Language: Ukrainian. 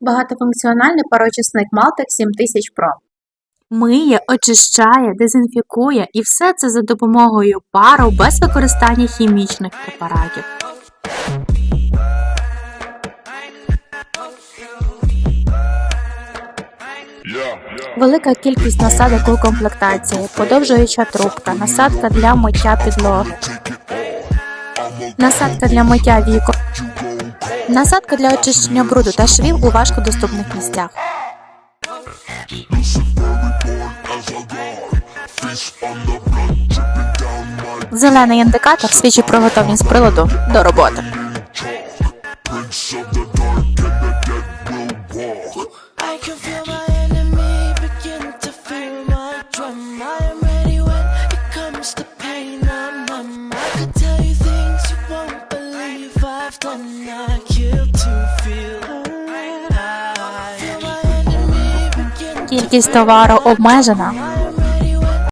Багатофункціональний пароочисник Maltec 7000 Pro. Миє, очищає, дезінфікує і все це за допомогою пару без використання хімічних препаратів. Велика кількість насадок у комплектації, подовжуюча трубка, насадка для миття підлоги, насадка для миття вікон, насадка для очищення бруду та швів у важкодоступних місцях. Зелений індикатор свідчить про готовність приладу до роботи. I I kill to feel Кількість товару обмежена.